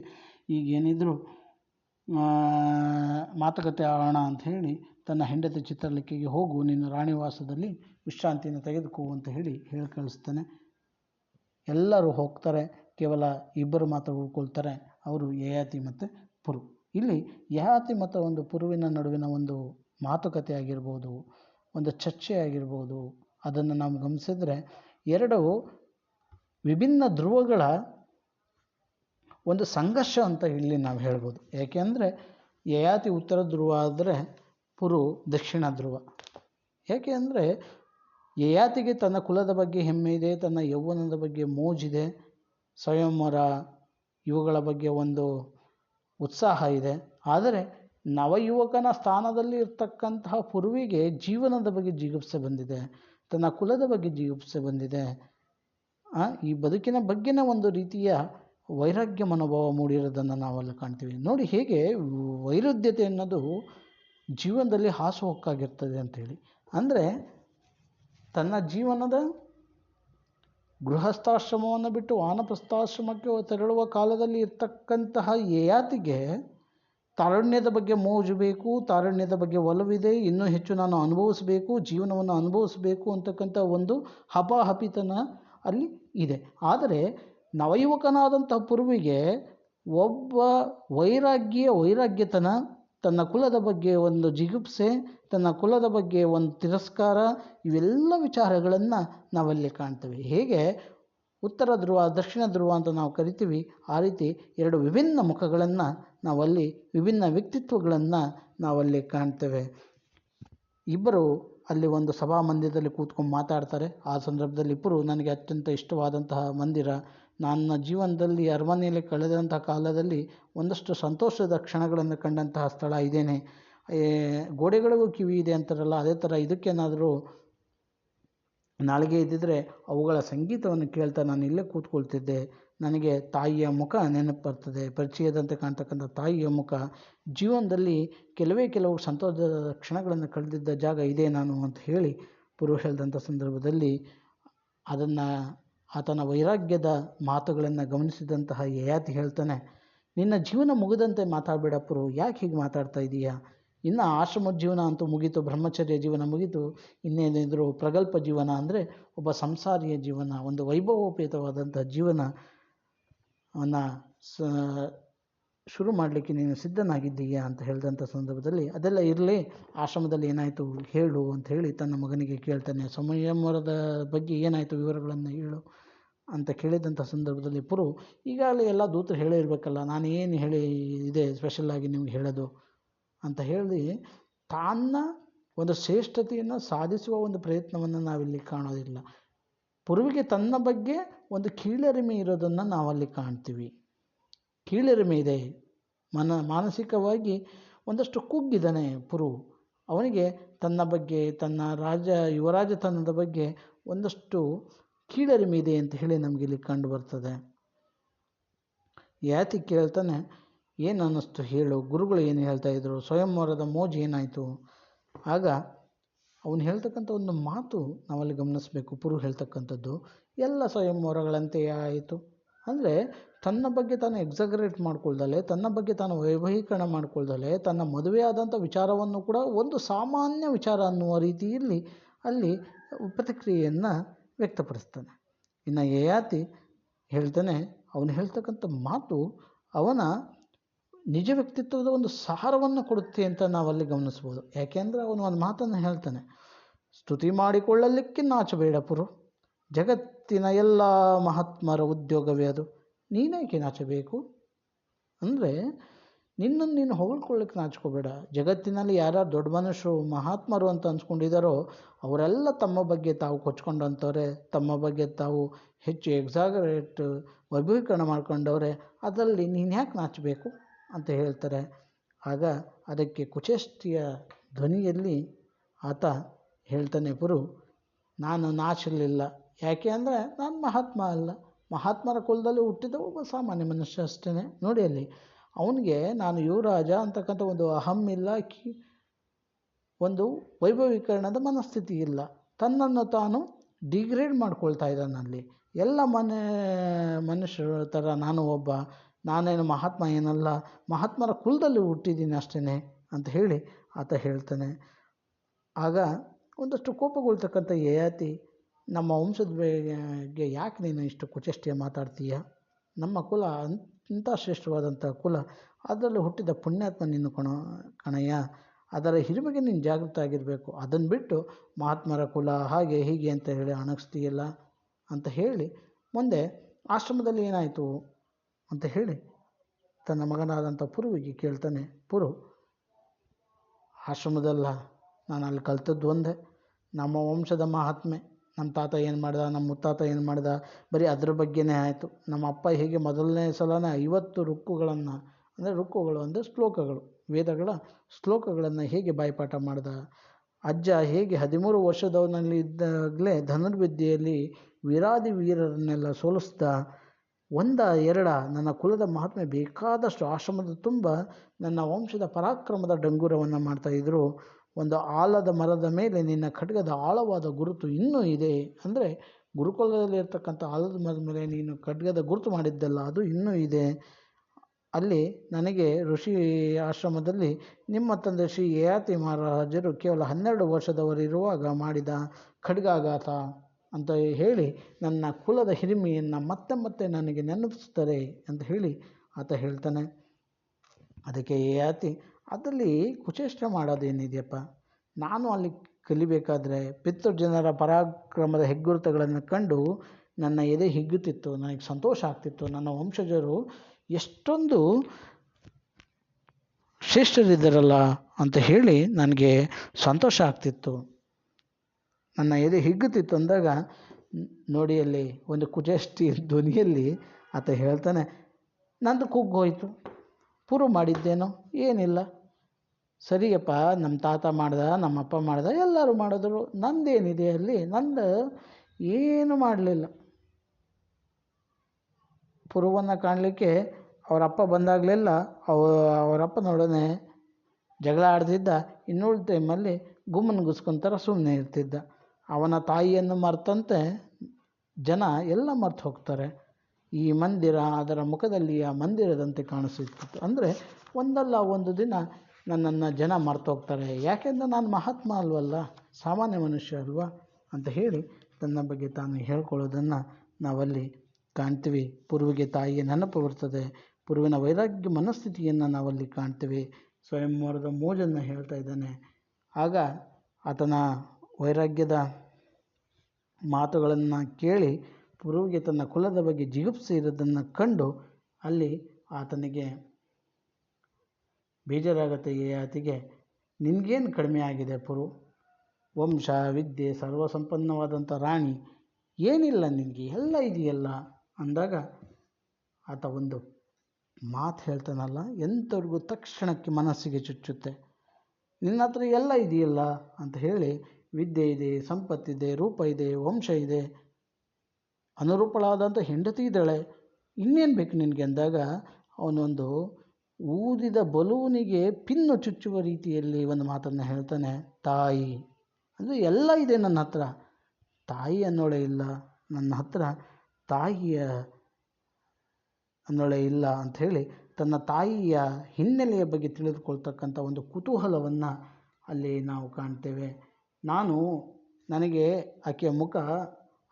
ಈಗ ಏನಿದ್ರು ಆ, ಮಾತುಕತೆ ಆಡೋಣ ಅಂತ ಹೇಳಿ ತನ್ನ ಹೆಂಡತಿ ಚಿತ್ರಲಿಕ್ಕೆಗೆ ಹೋಗು ನಿನ್ನ ರಾಣಿವಾಸದಲ್ಲಿ ವಿಶ್ರಾಂತಿಯನ್ನು ತೆಗೆದುಕೋ ಅಂತ ಹೇಳಿ ಹೇಳಿ ಕಳಿಸ್ತಾನೆ. ಎಲ್ಲರೂ ಹೋಗ್ತಾರೆ, ಕೇವಲ ಇಬ್ಬರು ಮಾತ್ರ ಉಳ್ಕೊಳ್ತಾರೆ, ಅವರು ಯಯಾತಿ ಮತ್ತು ಪುರು. ಇಲ್ಲಿ ಯಯಾತಿ ಮತ್ತು ಒಂದು ಪುರುವಿನ ನಡುವಿನ ಒಂದು ಮಾತುಕತೆ ಆಗಿರ್ಬೋದು, ಒಂದು ಚರ್ಚೆ ಆಗಿರ್ಬೋದು, ಅದನ್ನು ನಾವು ಗಮನಿಸಿದ್ರೆ ಎರಡು ವಿಭಿನ್ನ ಧ್ರುವಗಳ ಒಂದು ಸಂಘರ್ಷ ಅಂತ ಇಲ್ಲಿ ನಾವು ಹೇಳ್ಬೋದು. ಏಕೆಂದರೆ ಯಯಾತಿ ಉತ್ತರ ಧ್ರುವ ಆದರೆ ಪುರು ದಕ್ಷಿಣ ಧ್ರುವ. ಏಕೆ ಅಂದರೆ ಯಯಾತಿಗೆ ತನ್ನ ಕುಲದ ಬಗ್ಗೆ ಹೆಮ್ಮೆ ಇದೆ, ತನ್ನ ಯೌವನದ ಬಗ್ಗೆ ಮೋಜಿದೆ ಸ್ವಯಂವರ ಇವುಗಳ ಬಗ್ಗೆ ಒಂದು ಉತ್ಸಾಹ ಇದೆ. ಆದರೆ ನವಯುವಕನ ಸ್ಥಾನದಲ್ಲಿ ಇರ್ತಕ್ಕಂತಹ ಪುರುವಿಗೆ ಜೀವನದ ಬಗ್ಗೆ ಜಿಗುಪ್ಸೆ ಬಂದಿದೆ, ತನ್ನ ಕುಲದ ಬಗ್ಗೆ ಜಿಗುಪ್ಸೆ ಬಂದಿದೆ. ಈ ಬದುಕಿನ ಬಗ್ಗೆನೇ ಒಂದು ರೀತಿಯ ವೈರಾಗ್ಯ ಮನೋಭಾವ ಮೂಡಿರೋದನ್ನು ನಾವೆಲ್ಲ ಕಾಣ್ತೀವಿ. ನೋಡಿ ಹೇಗೆ ವೈರುಧ್ಯತೆ ಅನ್ನೋದು ಜೀವನದಲ್ಲಿ ಹಾಸುಹೊಕ್ಕಾಗಿರ್ತದೆ ಅಂಥೇಳಿ ಅಂದರೆ ತನ್ನ ಜೀವನದ ಗೃಹಸ್ಥಾಶ್ರಮವನ್ನು ಬಿಟ್ಟು ವಾನಪ್ರಸ್ಥಾಶ್ರಮಕ್ಕೆ ತೆರಳುವ ಕಾಲದಲ್ಲಿ ಇರ್ತಕ್ಕಂತಹ ಯಯಾತಿಗೆ ತಾರುಣ್ಯದ ಬಗ್ಗೆ ಮೋಜು ಬೇಕು, ತಾರುಣ್ಯದ ಬಗ್ಗೆ ಒಲವಿದೆ, ಇನ್ನೂ ಹೆಚ್ಚು ನಾನು ಅನುಭವಿಸಬೇಕು, ಜೀವನವನ್ನು ಅನುಭವಿಸಬೇಕು ಅಂತಕ್ಕಂಥ ಒಂದು ಹಪಾಹಪಿತನ ಅಲ್ಲಿ ಇದೆ. ಆದರೆ ನವಯುವಕನಾದಂತಹ ಪುರುವಿಗೆ ಒಬ್ಬ ವೈರಾಗ್ಯ, ವೈರಾಗ್ಯತನ, ತನ್ನ ಕುಲದ ಬಗ್ಗೆ ಒಂದು ಜಿಗುಪ್ಸೆ, ತನ್ನ ಕುಲದ ಬಗ್ಗೆ ಒಂದು ತಿರಸ್ಕಾರ, ಇವೆಲ್ಲ ವಿಚಾರಗಳನ್ನು ನಾವಲ್ಲಿ ಕಾಣ್ತೇವೆ. ಹೇಗೆ? ಉತ್ತರ ಧ್ರುವ, ದಕ್ಷಿಣ ಧ್ರುವ ಅಂತ ನಾವು ಕರಿತೀವಿ. ಆ ರೀತಿ ಎರಡು ವಿಭಿನ್ನ ಮುಖಗಳನ್ನು ನಾವಲ್ಲಿ, ವಿಭಿನ್ನ ವ್ಯಕ್ತಿತ್ವಗಳನ್ನು ನಾವಲ್ಲಿ ಕಾಣ್ತೇವೆ. ಇಬ್ಬರು ಅಲ್ಲಿ ಒಂದು ಸಭಾ ಮಂದಿರದಲ್ಲಿ ಕೂತ್ಕೊಂಡು ಮಾತಾಡ್ತಾರೆ. ಆ ಸಂದರ್ಭದಲ್ಲಿ ಇಬ್ಬರು ನನಗೆ ಅತ್ಯಂತ ಇಷ್ಟವಾದಂತಹ ಮಂದಿರ ನನ್ನ ಜೀವನದಲ್ಲಿ ಅರಮನೆಯಲ್ಲಿ ಕಳೆದಂಥ ಕಾಲದಲ್ಲಿ ಒಂದಷ್ಟು ಸಂತೋಷದ ಕ್ಷಣಗಳನ್ನು ಕಂಡಂತಹ ಸ್ಥಳ ಇದೇನೆ. ಗೋಡೆಗಳಿಗೂ ಕಿವಿ ಇದೆ ಅಂತಾರಲ್ಲ, ಅದೇ ಥರ ಇದಕ್ಕೇನಾದರೂ ನಾಳಿಗೆ ಇದ್ದಿದ್ರೆ ಅವುಗಳ ಸಂಗೀತವನ್ನು ಕೇಳ್ತಾ ನಾನು ಇಲ್ಲೇ ಕೂತ್ಕೊಳ್ತಿದ್ದೆ. ನನಗೆ ತಾಯಿಯ ಮುಖ ನೆನಪು ಬರ್ತದೆ. ಪರಿಚಯದಂತೆ ಕಾಣ್ತಕ್ಕಂಥ ತಾಯಿಯ ಮುಖ. ಜೀವನದಲ್ಲಿ ಕೆಲವೇ ಕೆಲವು ಸಂತೋಷದ ಕ್ಷಣಗಳನ್ನು ಕಳೆದಿದ್ದ ಜಾಗ ಇದೆ ನಾನು ಅಂತ ಹೇಳಿ ಪುರುಷ ಹೇಳಿದಂಥ ಸಂದರ್ಭದಲ್ಲಿ ಅದನ್ನು ಆತನ ವೈರಾಗ್ಯದ ಮಾತುಗಳನ್ನು ಗಮನಿಸಿದಂತಹ ಯಯಾತಿ ಹೇಳ್ತಾನೆ, ನಿನ್ನ ಜೀವನ ಮುಗಿದಂತೆ ಮಾತಾಡಬೇಡ ಪುರು, ಯಾಕೆ ಹೀಗೆ ಮಾತಾಡ್ತಾ ಇದೀಯಾ? ಇನ್ನು ಆಶ್ರಮ ಜೀವನ ಅಂತೂ ಮುಗೀತು, ಬ್ರಹ್ಮಚರ್ಯ ಜೀವನ ಮುಗೀತು, ಇನ್ನೇನಿದ್ರು ಪ್ರಗಲ್ಪ ಜೀವನ ಅಂದರೆ ಒಬ್ಬ ಸಂಸಾರಿಯ ಜೀವನ, ಒಂದು ವೈಭವೋಪೇತವಾದಂಥ ಜೀವನ ಅನ್ನು ಶುರು ಮಾಡಲಿಕ್ಕೆ ನೀನು ಸಿದ್ಧನಾಗಿದ್ದೀಯಾ ಅಂತ ಹೇಳಿದಂಥ ಸಂದರ್ಭದಲ್ಲಿ, ಅದೆಲ್ಲ ಇರಲಿ, ಆಶ್ರಮದಲ್ಲಿ ಏನಾಯಿತು ಹೇಳು ಅಂತ ಹೇಳಿ ತನ್ನ ಮಗನಿಗೆ ಕೇಳ್ತಾನೆ ಸಂಯಮರದ ಬಗ್ಗೆ ಏನಾಯಿತು ವಿವರಗಳನ್ನು ಹೇಳು ಅಂತ ಕೇಳಿದಂಥ ಸಂದರ್ಭದಲ್ಲಿ ಪುರು, ಈಗಾಗಲೇ ಎಲ್ಲ ದೂತರು ಹೇಳಿರ್ಬೇಕಲ್ಲ ನಾನು ಏನು ಹೇಳಿ ಇದೆ ಸ್ಪೆಷಲ್ಲಾಗಿ ನಿಮ್ಗೆ ಹೇಳೋದು ಅಂತ ಹೇಳಿ ತನ್ನ ಒಂದು ಶ್ರೇಷ್ಠತೆಯನ್ನು ಸಾಧಿಸುವ ಒಂದು ಪ್ರಯತ್ನವನ್ನು ನಾವಿಲ್ಲಿ ಕಾಣೋದಿಲ್ಲ. ಪುರುವಿಗೆ ತನ್ನ ಬಗ್ಗೆ ಒಂದು ಕೀಳರಿಮೆ ಇರೋದನ್ನು ನಾವಲ್ಲಿ ಕಾಣ್ತೀವಿ. ಕೀಳರಿಮೆ ಇದೆ. ಮನ, ಮಾನಸಿಕವಾಗಿ ಒಂದಷ್ಟು ಕುಗ್ಗಿದ್ದಾನೆ ಪುರು. ಅವನಿಗೆ ತನ್ನ ಬಗ್ಗೆ, ತನ್ನ ರಾಜ, ಯುವರಾಜತನದ ಬಗ್ಗೆ ಒಂದಷ್ಟು ಕೀಳರಿಮೆ ಇದೆ ಅಂತ ಹೇಳಿ ನಮಗೆ ಇಲ್ಲಿ ಕಂಡು ಬರ್ತದೆ. ಯಾತಿ ಕೇಳ್ತಾನೆ, ಏನು ಅನ್ನಿಸ್ತು ಹೇಳು, ಗುರುಗಳು ಏನು ಹೇಳ್ತಾ ಇದ್ರು? ಸ್ವಯಂವರದ ಮೋಜು ಏನಾಯಿತು? ಆಗ ಅವನು ಹೇಳ್ತಕ್ಕಂಥ ಒಂದು ಮಾತು ನಾವಲ್ಲಿ ಗಮನಿಸಬೇಕು. ಪುರು ಹೇಳ್ತಕ್ಕಂಥದ್ದು, ಎಲ್ಲ ಸ್ವಯಂವರಗಳಂತೆಯೇ ಆಯಿತು. ಅಂದರೆ ತನ್ನ ಬಗ್ಗೆ ತಾನು ಎಕ್ಸಗ್ರೇಟ್ ಮಾಡ್ಕೊಳ್ದಲೆ, ತನ್ನ ಬಗ್ಗೆ ತಾನು ವೈಭವೀಕರಣ ಮಾಡ್ಕೊಳ್ದಲೆ, ತನ್ನ ಮದುವೆಯಾದಂಥ ವಿಚಾರವನ್ನು ಕೂಡ ಒಂದು ಸಾಮಾನ್ಯ ವಿಚಾರ ಅನ್ನುವ ರೀತಿಯಲ್ಲಿ ಅಲ್ಲಿ ಪ್ರತಿಕ್ರಿಯೆಯನ್ನು ವ್ಯಕ್ತಪಡಿಸ್ತಾನೆ. ಇನ್ನು ಯಯಾತಿ ಹೇಳ್ತಾನೆ, ಅವನು ಹೇಳ್ತಕ್ಕಂಥ ಮಾತು ಅವನ ನಿಜ ವ್ಯಕ್ತಿತ್ವದ ಒಂದು ಸಾರವನ್ನು ಕೊಡುತ್ತೆ ಅಂತ ನಾವಲ್ಲಿ ಗಮನಿಸ್ಬೋದು. ಯಾಕೆಂದರೆ ಅವನು ಒಂದು ಮಾತನ್ನು ಹೇಳ್ತಾನೆ, ಸ್ತುತಿ ಮಾಡಿಕೊಳ್ಳಲಿಕ್ಕೆ ಜಗತ್ತಿನ ಎಲ್ಲ ಮಹಾತ್ಮರ ಉದ್ಯೋಗವೇ ಅದು. ನೀನೇಕೆ ನಾಚಬೇಕು? ಅಂದರೆ ನಿನ್ನನ್ನು ನೀನು ಹೊಗಳ್ಕೊಳ್ಳಿಕ್ಕೆ ನಾಚ್ಕೋಬೇಡ. ಜಗತ್ತಿನಲ್ಲಿ ಯಾರ್ಯಾರು ದೊಡ್ಡ ಮನುಷ್ಯರು, ಮಹಾತ್ಮರು ಅಂತ ಅನ್ಸ್ಕೊಂಡಿದ್ದಾರೋ ಅವರೆಲ್ಲ ತಮ್ಮ ಬಗ್ಗೆ ತಾವು ಕೊಚ್ಕೊಂಡಂಥವ್ರೆ, ತಮ್ಮ ಬಗ್ಗೆ ತಾವು ಹೆಚ್ಚು ಎಕ್ಸಾಗರೇಟ್ ವೈಭವೀಕರಣ ಮಾಡ್ಕೊಂಡವ್ರೆ, ಅದರಲ್ಲಿ ನೀನು ಯಾಕೆ ನಾಚಬೇಕು ಅಂತ ಹೇಳ್ತಾರೆ. ಆಗ ಅದಕ್ಕೆ ಕುಚೇಷ್ಟಿಯ ಧ್ವನಿಯಲ್ಲಿ ಆತ ಹೇಳ್ತಾನೆ ಪುರು ನಾನು ನಾಚಲಿಲ್ಲ. ಯಾಕೆ ಅಂದರೆ ನಾನು ಮಹಾತ್ಮ ಅಲ್ಲ. ಮಹಾತ್ಮರ ಕುಲದಲ್ಲಿ ಹುಟ್ಟಿದ ಒಬ್ಬ ಸಾಮಾನ್ಯ ಮನುಷ್ಯ ಅಷ್ಟೇ ನೋಡಿ ಅಲ್ಲಿ, ಅವನಿಗೆ ನಾನು ಯುವರಾಜ ಅಂತಕ್ಕಂಥ ಒಂದು ಅಹಂ ಇಲ್ಲ, ಕಿ, ಒಂದು ವೈಭವೀಕರಣದ ಮನಸ್ಥಿತಿ ಇಲ್ಲ. ತನ್ನನ್ನು ತಾನು ಡಿಗ್ರೇಡ್ ಮಾಡ್ಕೊಳ್ತಾ ಇದ್ದಾನಲ್ಲಿ ಎಲ್ಲ ಮನೆ, ಮನುಷ್ಯರ ಥರ ನಾನು ಒಬ್ಬ, ನಾನೇನು ಮಹಾತ್ಮ ಏನಲ್ಲ, ಮಹಾತ್ಮರ ಕುಲದಲ್ಲಿ ಹುಟ್ಟಿದ್ದೀನಿ ಅಷ್ಟೇ ಅಂತ ಹೇಳಿ ಆತ ಹೇಳ್ತಾನೆ. ಆಗ ಒಂದಷ್ಟು ಕೋಪಗೊಳ್ತಕ್ಕಂಥ ಯಯಾತಿ ನಮ್ಮ ವಂಶದ ಬಗ್ಗೆ ಯಾಕೆ ನೀನು ಇಷ್ಟು ಕುಚೇಷ್ಟೆ ಮಾತಾಡ್ತೀಯ? ನಮ್ಮ ಕುಲ ಅಂಥ ಶ್ರೇಷ್ಠವಾದಂಥ ಕುಲ, ಅದರಲ್ಲಿ ಹುಟ್ಟಿದ ಪುಣ್ಯಾತ್ಮ ನೀನು ಕಣ, ಕಣಯ್ಯ. ಅದರ ಹಿರಿಮೆಗೆ ನೀನು ಜಾಗೃತ ಆಗಿರಬೇಕು. ಅದನ್ನು ಬಿಟ್ಟು ಮಹಾತ್ಮರ ಕುಲ ಹಾಗೆ ಹೀಗೆ ಅಂತ ಹೇಳಿ ಅಣಗಿಸ್ತೀಯಲ್ಲ ಅಂತ ಹೇಳಿ ಮುಂದೆ ಆಶ್ರಮದಲ್ಲಿ ಏನಾಯಿತು ಅಂತ ಹೇಳಿ ತನ್ನ ಮಗನಾದಂಥ ಪುರುವಿಗೆ ಕೇಳ್ತಾನೆ, ಪುರು, ಆಶ್ರಮದಲ್ಲ ನಾನು ಅಲ್ಲಿ ಕಲಿತದ್ದು ಒಂದೇ. ನಮ್ಮ ವಂಶದ ಮಹಾತ್ಮೆ. ನಮ್ಮ ತಾತ ಏನು ಮಾಡ್ದ, ನಮ್ಮ ಮುತ್ತಾತ ಏನು ಮಾಡ್ದ, ಬರೀ ಅದ್ರ ಬಗ್ಗೆನೇ ಆಯಿತು. ನಮ್ಮ ಅಪ್ಪ ಹೇಗೆ ಮೊದಲನೇ ಸಲನೇ ಐವತ್ತು ರುಕ್ಕುಗಳನ್ನು, ಅಂದರೆ ರುಕ್ಕುಗಳು ಅಂದರೆ ಶ್ಲೋಕಗಳು, ವೇದಗಳ ಶ್ಲೋಕಗಳನ್ನು ಹೇಗೆ ಬಾಯಿಪಾಠ ಮಾಡ್ದ, ಅಜ್ಜ ಹೇಗೆ ಹದಿಮೂರು ವರ್ಷದವನಲ್ಲಿ ಇದ್ದಾಗಲೇ ಧನುರ್ವಿದ್ಯೆಯಲ್ಲಿ ವೀರಾದಿ ವೀರರನ್ನೆಲ್ಲ ಸೋಲಿಸ್ದ, ಒಂದ ಎರಡ ನನ್ನ ಕುಲದ ಮಹಾತ್ಮೆ ಬೇಕಾದಷ್ಟು ಆಶ್ರಮದ ತುಂಬ ನನ್ನ ವಂಶದ ಪರಾಕ್ರಮದ ಡಂಗೂರವನ್ನು ಮಾಡ್ತಾಯಿದ್ರು ಒಂದು ಆಲದ ಮರದ ಮೇಲೆ ನಿನ್ನ ಖಡ್ಗದ ಆಳವಾದ ಗುರುತು ಇನ್ನೂ ಇದೆ. ಅಂದರೆ ಗುರುಕುಲದಲ್ಲಿ ಇರ್ತಕ್ಕಂಥ ಆಲದ ಮರದ ಮೇಲೆ ನೀನು ಖಡ್ಗದ ಗುರುತು ಮಾಡಿದ್ದಲ್ಲ, ಅದು ಇನ್ನೂ ಇದೆ. ಅಲ್ಲಿ ನನಗೆ ಋಷಿ ಆಶ್ರಮದಲ್ಲಿ ನಿಮ್ಮ ತಂದೆ ಶ್ರೀ ಯಯಾತಿ ಮಹಾರಾಜರು ಕೇವಲ ಹನ್ನೆರಡು ವರ್ಷದವರಿರುವಾಗ ಮಾಡಿದ ಖಡ್ಗಾಘಾತ ಅಂತ ಹೇಳಿ ನನ್ನ ಕುಲದ ಹಿರಿಮೆಯನ್ನು ಮತ್ತೆ ಮತ್ತೆ ನನಗೆ ನೆನಪಿಸ್ತಾರೆ ಅಂತ ಹೇಳಿ ಆತ ಹೇಳ್ತಾನೆ. ಅದಕ್ಕೆ ಯಯಾತಿ ಅದರಲ್ಲಿ ಕುಚೇಷ್ಟ ಮಾಡೋದೇನಿದೆಯಪ್ಪ? ನಾನು ಅಲ್ಲಿ ಕಲಿಬೇಕಾದ್ರೆ ಪಿತೃಜನರ ಪರಾಕ್ರಮದ ಹೆಗ್ಗುರುತುಗಳನ್ನು ಕಂಡು ನನ್ನ ಎದೆ ಹಿಗ್ಗುತ್ತಿತ್ತು, ನನಗೆ ಸಂತೋಷ ಆಗ್ತಿತ್ತು. ನನ್ನ ವಂಶಜರು ಎಷ್ಟೊಂದು ಶ್ರೇಷ್ಠರಿದ್ದಾರಲ್ಲ ಅಂತ ಹೇಳಿ ನನಗೆ ಸಂತೋಷ ಆಗ್ತಿತ್ತು. ನನ್ನ ಎದೆ ಹಿಗ್ಗುತ್ತಿತ್ತು ಅಂದಾಗ, ನೋಡಿ ಅಲ್ಲಿ ಒಂದು ಕುಚೇಷ್ಟಿ ಧ್ವನಿಯಲ್ಲಿ ಆತ ಹೇಳ್ತಾನೆ, ನಂದು ಕುಗ್ಗೋಯ್ತು ಪೂರ್ವ ಮಾಡಿದ್ದೇನೋ? ಏನಿಲ್ಲ. ಸರಿಯಪ್ಪ ನಮ್ಮ ತಾತ ಮಾಡ್ದ ನಮ್ಮ ಅಪ್ಪ ಮಾಡ್ದ, ಎಲ್ಲರೂ ಮಾಡಿದ್ರು. ನಂದೇನಿದೆ ಅಲ್ಲಿ? ನಂದು ಏನು ಮಾಡಲಿಲ್ಲ. ಪುರುವನ್ನು ಕಾಣಲಿಕ್ಕೆ ಅವರಪ್ಪ ಬಂದಾಗಲೆಲ್ಲ ಅವ ಅವರಪ್ಪನೊಡನೆ ಜಗಳ ಆಡ್ತಿದ್ದ. ಇನ್ನುಳಿದ ಟೈಮಲ್ಲಿ ಗುಮ್ಮನ್ಗುಸ್ಕೊಂತಾರ ಸುಮ್ಮನೆ ಇರ್ತಿದ್ದ. ಅವನ ತಾಯಿಯನ್ನು ಮರ್ತಂತೆ ಜನ ಎಲ್ಲ ಮರ್ತು ಹೋಗ್ತಾರೆ. ಈ ಮಂದಿರ ಅದರ ಮುಖದಲ್ಲಿ ಆ ಮಂದಿರದಂತೆ ಕಾಣಿಸುತ್ತಿತ್ತು ಅಂದರೆ ಒಂದಲ್ಲ ಒಂದು ದಿನ ನನ್ನನ್ನು ಜನ ಮರ್ತೋಗ್ತಾರೆ ಯಾಕೆಂದರೆ ನಾನು ಮಹಾತ್ಮ ಅಲ್ವಲ್ಲ? ಸಾಮಾನ್ಯ ಮನುಷ್ಯ ಅಲ್ವಾ? ಅಂತ ಹೇಳಿ ತನ್ನ ಬಗ್ಗೆ ತಾನು ಹೇಳ್ಕೊಳ್ಳೋದನ್ನು ನಾವಲ್ಲಿ ಕಾಣ್ತೀವಿ. ಪೂರ್ವಿಗೆ ತಾಯಿಯ ನೆನಪು ಬರ್ತದೆ. ಪೂರ್ವಿನ ವೈರಾಗ್ಯ ಮನಸ್ಥಿತಿಯನ್ನು ನಾವಲ್ಲಿ ಕಾಣ್ತೀವಿ. ಸ್ವಯಂವರದ ಮೋಜನ್ನು ಹೇಳ್ತಾ ಇದ್ದಾನೆ. ಆಗ ಆತನ ವೈರಾಗ್ಯದ ಮಾತುಗಳನ್ನು ಕೇಳಿ ಪೂರ್ವಿಗೆ ತನ್ನ ಕುಲದ ಬಗ್ಗೆ ಜಿಗುಪ್ಸೆ ಇರೋದನ್ನು ಕಂಡು ಅಲ್ಲಿ ಆತನಿಗೆ ಬೇಜಾರಾಗತ್ತೆ ಆತಿಗೆ ನಿನಗೇನು ಕಡಿಮೆ ಆಗಿದೆ ಪುರು? ವಂಶ, ವಿದ್ಯೆ ಸರ್ವಸಂಪನ್ನವಾದಂಥ ರಾಣಿ ಏನಿಲ್ಲ ನಿನಗೆ, ಎಲ್ಲ ಇದೆಯಲ್ಲ? ಅಂದಾಗ ಆತ ಒಂದು ಮಾತು ಹೇಳ್ತಾನಲ್ಲ ಎಂಥವ್ರಿಗೂ ತಕ್ಷಣಕ್ಕೆ ಮನಸ್ಸಿಗೆ ಚುಚ್ಚುತ್ತೆ. ನಿನ್ನ ಹತ್ರ ಎಲ್ಲ ಇದೆಯಲ್ಲ? ಅಂತ ಹೇಳಿ, ವಿದ್ಯೆ ಇದೆ ಸಂಪತ್ತಿದೆ ರೂಪ ಇದೆ, ವಂಶ ಇದೆ ಅನುರೂಪಳಾದಂಥ ಹೆಂಡತಿ ಇದ್ದಾಳೆ. ಇನ್ನೇನು ಬೇಕು ನಿನಗೆ? ಅಂದಾಗ ಅವನೊಂದು ಊದಿದ ಬಲೂನಿಗೆ ಪಿನ್ನು ಚುಚ್ಚುವ ರೀತಿಯಲ್ಲಿ ಒಂದು ಮಾತನ್ನು ಹೇಳ್ತಾನೆ, ತಾಯಿ. ಅಂದರೆ, ಎಲ್ಲ ಇದೆ ನನ್ನ ಹತ್ರ. ತಾಯಿ ಅನ್ನೋಳೆ ಇಲ್ಲ, ನನ್ನ ಹತ್ರ ತಾಯಿಯ ಅನ್ನೋಳೆ ಇಲ್ಲ ಅಂಥೇಳಿ ತನ್ನ ತಾಯಿಯ ಹಿನ್ನೆಲೆಯ ಬಗ್ಗೆ ತಿಳಿದುಕೊಳ್ತಕ್ಕಂಥ ಒಂದು ಕುತೂಹಲವನ್ನು ಅಲ್ಲಿ ನಾವು ಕಾಣ್ತೇವೆ. ನಾನು, ನನಗೆ ಆಕೆಯ ಮುಖ